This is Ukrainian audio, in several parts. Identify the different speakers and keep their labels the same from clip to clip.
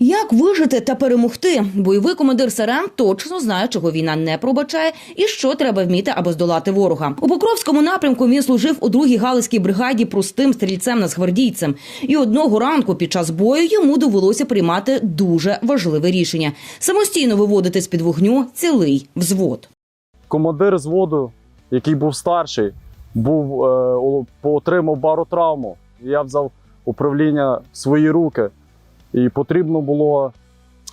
Speaker 1: Як вижити та перемогти? Бойовий командир Саран точно знає, чого війна не пробачає і що треба вміти, аби здолати ворога. У Покровському напрямку він служив у другій галицькій бригаді простим стрільцем нацгвардійцем. І одного ранку під час бою йому довелося приймати дуже важливе рішення самостійно виводити з під вогню цілий взвод.
Speaker 2: командир зводу, який був старший, був, е, отримав баротравму. Я взяв управління в свої руки, і потрібно було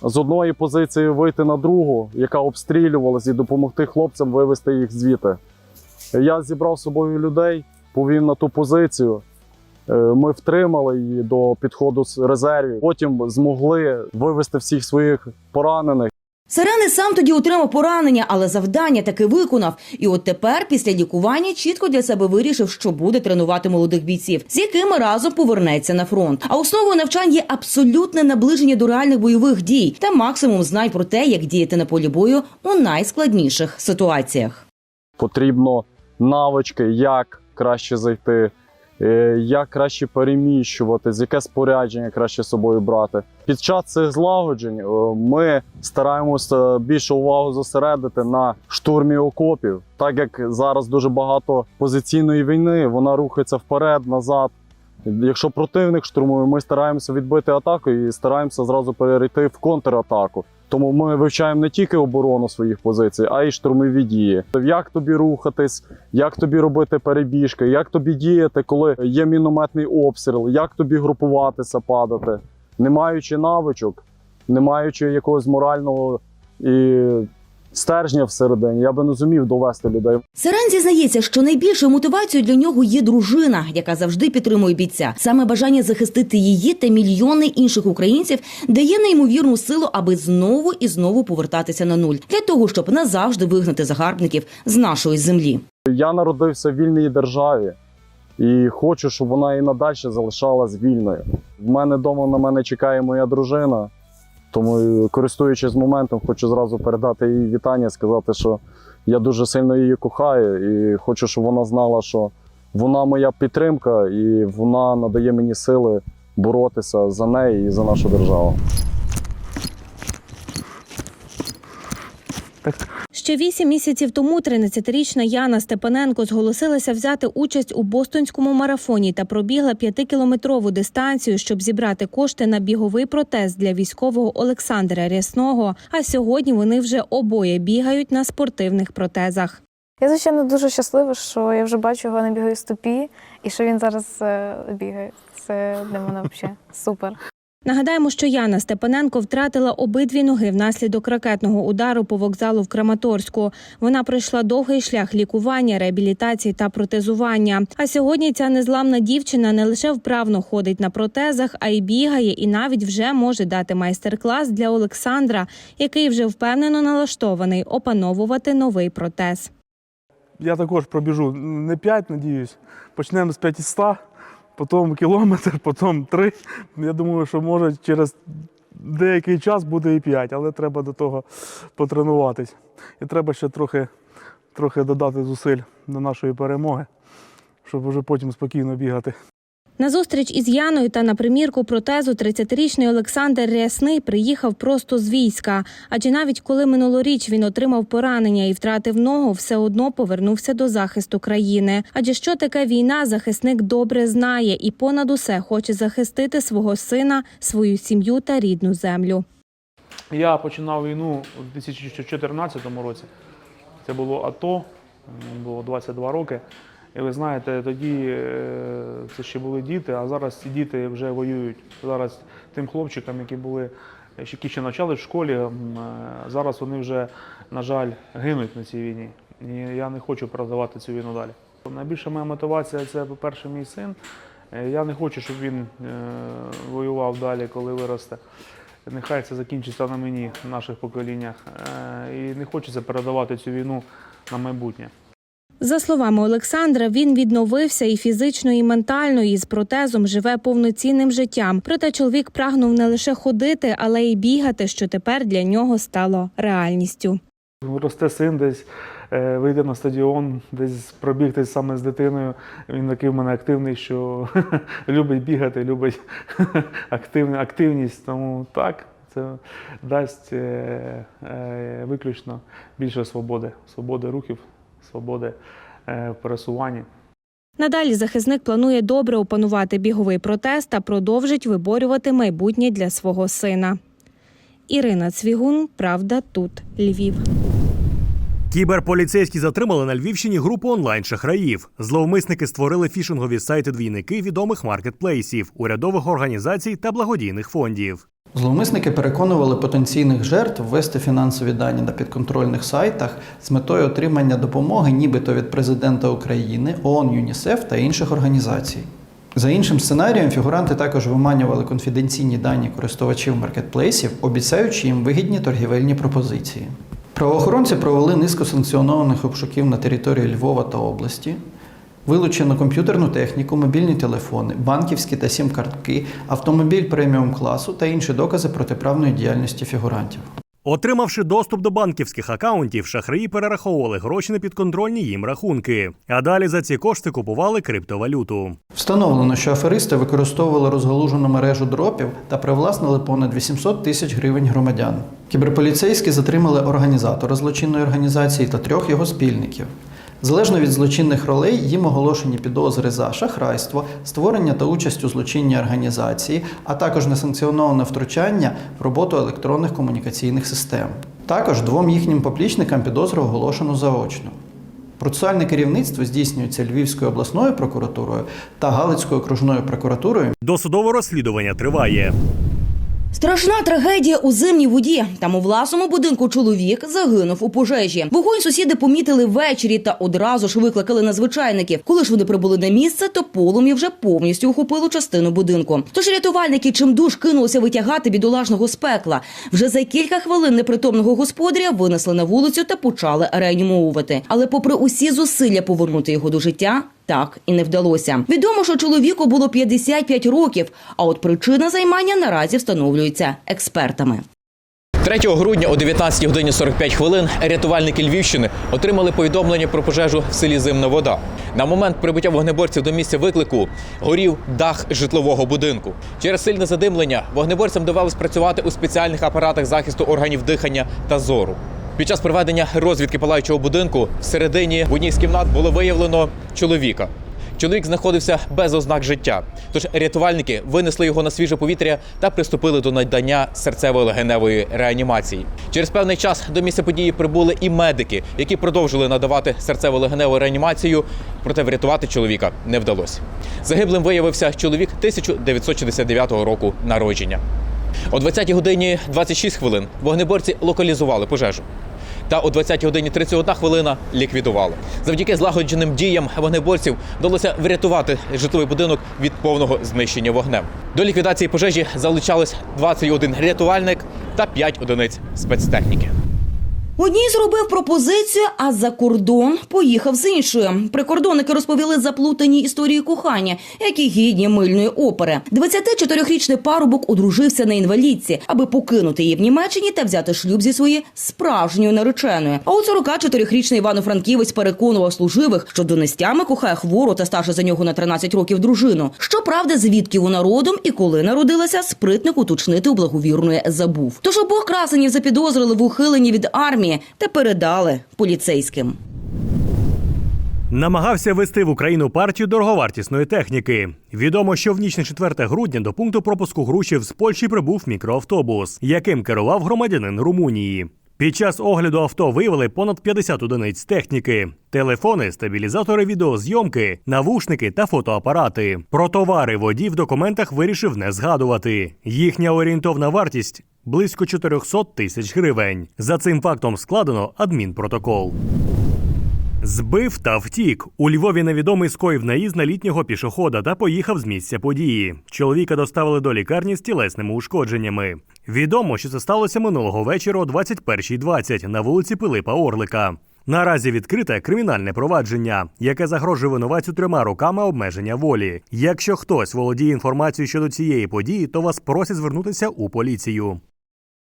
Speaker 2: з одної позиції вийти на другу, яка обстрілювалась, і допомогти хлопцям вивести їх звідти. Я зібрав з собою людей, повів на ту позицію. Е, Ми втримали її до підходу з резервів. Потім змогли вивести всіх своїх поранених.
Speaker 1: Сирени сам тоді отримав поранення, але завдання таки виконав. І от тепер, після лікування, чітко для себе вирішив, що буде тренувати молодих бійців, з якими разом повернеться на фронт. А основою навчань є абсолютне наближення до реальних бойових дій та максимум знань про те, як діяти на полі бою у найскладніших ситуаціях.
Speaker 2: потрібно навички, як краще зайти, як краще переміщуватись, яке спорядження краще з собою брати. Під час цих злагоджень е, ми стараємося більше увагу зосередити на штурмі окопів, так як зараз дуже багато позиційної війни, вона рухається вперед, назад. Якщо противник штурмує, ми стараємося відбити атаку і стараємося зразу перейти в контратаку. Тому ми вивчаємо не тільки оборону своїх позицій, а й штурмові дії. Як тобі рухатись, як тобі робити перебіжки, як тобі діяти, коли є мінометний обстріл, як тобі групуватися, падати, не маючи навичок, не маючи якогось морального і стержня всередині, я би не зумів довести людей.
Speaker 1: Сирен зізнається, що найбільшою мотивацією для нього є дружина, яка завжди підтримує бійця. Саме бажання захистити її та мільйони інших українців дає неймовірну силу, аби знову і знову повертатися на нуль для того, щоб назавжди вигнати загарбників з нашої землі.
Speaker 2: Я народився в вільній державі і хочу, щоб вона і надалі залишалась вільною. В мене вдома на мене чекає моя дружина. Тому, е, користуючись моментом, хочу зразу передати їй вітання, сказати, що я дуже сильно її кохаю, і хочу, щоб вона знала, що вона моя підтримка, і вона надає мені сили боротися за неї і за нашу державу.
Speaker 3: Ще вісім місяців тому 13-річна Яна Степаненко зголосилася взяти участь у бостонському марафоні та пробігла п'ятикілометрову дистанцію, щоб зібрати кошти на біговий протез для військового Олександра Рясного. А сьогодні вони вже обоє бігають на спортивних протезах.
Speaker 4: Я, звичайно, дуже щаслива, що я вже бачу його на біговій стопі і що він зараз е, бігає. Це для мене взагалі супер.
Speaker 3: Нагадаємо, що Яна Степаненко втратила обидві ноги внаслідок ракетного удару по вокзалу в Краматорську. Вона пройшла довгий шлях лікування, реабілітації та протезування. А сьогодні ця незламна дівчина не лише вправно ходить на протезах, а й бігає, і навіть вже може дати майстер-клас для Олександра, який вже впевнено налаштований опановувати новий протез.
Speaker 5: Я також пробіжу не 5, надіюсь. Почнемо з 500, потім кілометр, потім три. Я думаю, що може через деякий час буде і п'ять, але треба до того потренуватись. І треба ще трохи, трохи додати зусиль до нашої перемоги, щоб вже потім спокійно бігати.
Speaker 3: На зустріч із Яною та на примірку протезу 30-річний Олександр Рясний приїхав просто з війська. Адже навіть коли минулоріч він отримав поранення і втратив ногу, все одно повернувся до захисту країни. Адже що таке війна, захисник добре знає і понад усе хоче захистити свого сина, свою сім'ю та рідну землю.
Speaker 6: Я починав війну у 2014 році. Це було АТО, було 22 роки. І ви знаєте, тоді е, це ще були діти, а зараз ці діти вже воюють. Зараз тим хлопчикам, які були, які ще навчали в школі, е, зараз вони вже, на жаль, гинуть на цій війні. І я не хочу продавати цю війну далі. Найбільша моя мотивація це, по-перше, мій син. Е, Я не хочу, щоб він воював далі, коли виросте. Нехай це закінчиться на мені, в наших поколіннях. І не хочеться передавати цю війну на майбутнє.
Speaker 3: За словами Олександра, він відновився і фізично, і ментально, і з протезом живе повноцінним життям. Проте чоловік прагнув не лише ходити, але й бігати, що тепер для нього стало реальністю.
Speaker 6: Росте син десь, е, вийде на стадіон, десь пробігтись саме з дитиною. Він такий в мене активний, що любить бігати, любить активні- активність. Тому так, Це дасть е, е, виключно більше свободи, свободи рухів, свободи е, в пересуванні.
Speaker 3: Надалі захисник планує добре опанувати біговий протест та продовжить виборювати майбутнє для свого сина. Ірина Цвігун, Правда, тут Львів.
Speaker 7: Кіберполіцейські затримали на Львівщині групу онлайн-шахраїв. Зловмисники створили фішингові сайти двійники відомих маркетплейсів, урядових організацій та благодійних фондів.
Speaker 8: Зловмисники переконували потенційних жертв ввести фінансові дані на підконтрольних сайтах з метою отримання допомоги, нібито від президента України, ООН, ЮНІСЕФ та інших організацій. За іншим сценарієм, фігуранти також виманювали конфіденційні дані користувачів маркетплейсів, обіцяючи їм вигідні торгівельні пропозиції. Правоохоронці провели низку санкціонованих обшуків на території Львова та області. Вилучено комп'ютерну техніку, мобільні телефони, банківські та сім-картки, автомобіль преміум класу та інші докази протиправної діяльності фігурантів.
Speaker 7: Отримавши доступ до банківських акаунтів, шахраї перераховували гроші на підконтрольні їм рахунки. А далі за ці кошти купували криптовалюту.
Speaker 8: Встановлено, що аферисти використовували розгалужену мережу дропів та привласнили понад 800 тисяч гривень громадян. Кіберполіцейські затримали організатора злочинної організації та трьох його спільників. Залежно від злочинних ролей, їм оголошені підозри за шахрайство, створення та участь у злочинній організації, а також несанкціоноване втручання в роботу електронних комунікаційних систем. Також двом їхнім поплічникам підозру оголошено заочно. Процесуальне керівництво здійснюється Львівською обласною прокуратурою та Галицькою окружною прокуратурою
Speaker 7: Досудове розслідування триває.
Speaker 1: Страшна трагедія у зимній воді. Там у власному будинку чоловік загинув у пожежі. Вогонь сусіди помітили ввечері та одразу ж викликали надзвичайників. Коли ж вони прибули на місце, то полум'я вже повністю охопило частину будинку. Тож рятувальники чимдуж кинулися витягати бідолашного з пекла. Вже за кілька хвилин непритомного господаря винесли на вулицю та почали реанімовувати. Але, попри усі зусилля повернути його до життя. Так і не вдалося. Відомо, що чоловіку було 55 років. А от причина займання наразі встановлюється експертами.
Speaker 9: 3 грудня о 19 годині 45 хвилин рятувальники Львівщини отримали повідомлення про пожежу в селі Зимна вода. На момент прибуття вогнеборців до місця виклику горів дах житлового будинку. Через сильне задимлення вогнеборцям довелось працювати у спеціальних апаратах захисту органів дихання та зору. Під час проведення розвідки палаючого будинку всередині в одній з кімнат було виявлено чоловіка. Чоловік знаходився без ознак життя. Тож рятувальники винесли його на свіже повітря та приступили до надання серцево-легеневої реанімації. Через певний час до місця події прибули і медики, які продовжили надавати серцево-легеневу реанімацію, проте врятувати чоловіка не вдалося. Загиблим виявився чоловік 1969 року народження. О 20 годині 26 хвилин вогнеборці локалізували пожежу. Та о 20 годині 31 хвилина ліквідували. Завдяки злагодженим діям вогнеборців вдалося врятувати житловий будинок від повного знищення вогнем. До ліквідації пожежі залучались 21 рятувальник та 5 одиниць спецтехніки.
Speaker 1: Одній зробив пропозицію, а за кордон поїхав з іншою. Прикордонники розповіли заплутані історії кохання, які гідні мильної опери. 24-річний парубок одружився на інвалідці, аби покинути її в Німеччині та взяти шлюб зі своєю справжньою нареченою. А от 44-річний Івано-Франківець переконував служивих, що донестями кохає хвору та старше за нього на 13 років дружину. Щоправда, звідки вона родом і коли народилася, спритник уточнити у благовірної забув. Тож обох красенів запідозрили в ухиленні від армії та передали поліцейським.
Speaker 7: Намагався вести в Україну партію дороговартісної техніки. Відомо, що в ніч на 4 грудня до пункту пропуску грушів з Польщі прибув мікроавтобус, яким керував громадянин Румунії. Під час огляду авто виявили понад 50 одиниць техніки: телефони, стабілізатори відеозйомки, навушники та фотоапарати. Про товари водій в документах вирішив не згадувати. Їхня орієнтовна вартість близько 400 тисяч гривень. За цим фактом складено адмінпротокол. Збив та втік. У Львові невідомий скоїв наїзд на літнього пішохода та поїхав з місця події. Чоловіка доставили до лікарні з тілесними ушкодженнями. Відомо, що це сталося минулого вечора о 21.20 на вулиці Пилипа Орлика. Наразі відкрите кримінальне провадження, яке загрожує винуватцю трьома роками обмеження волі. Якщо хтось володіє інформацією щодо цієї події, то вас просять звернутися у поліцію.